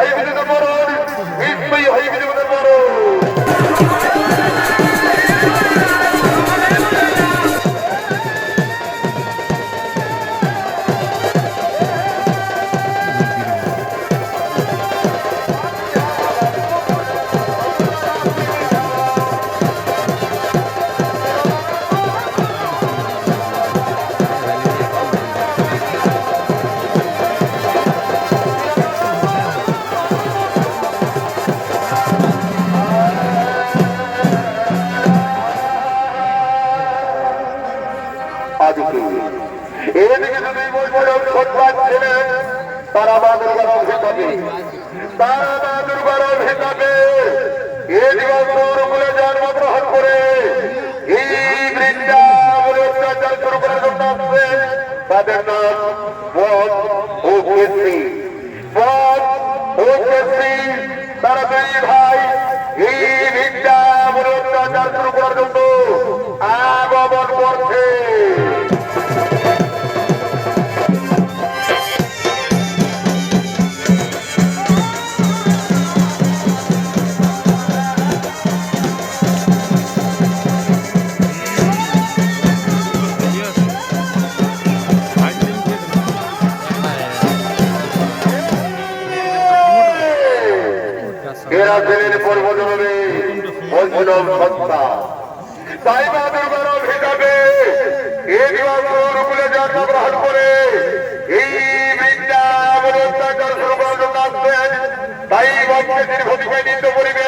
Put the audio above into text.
Hybrid model আদিকে এদিকে যদি বলব সন্তান ছিলেন তারা মা দুর্গার অভিশাপে তারা মা দুর্গার অভিশাপে এদিকে গৌরকুলে জন্মগ্রহণ করে এই বৃন্দাবনে অত্যাচার শুরু করার তাদের নাম বধ ও তারা দুই ভাই এই বৃন্দাবনে অত্যাচার এরা ছেলের পর্বজনমে বৈষ্ণব সত্তা। তাই মা দুর্গার অভিশাপে এই রূপে জন্মগ্রহণ করে এই বৃন্দাবন অত্যাচার শুরু করার জন্য আসবেন তাই পরিবেশ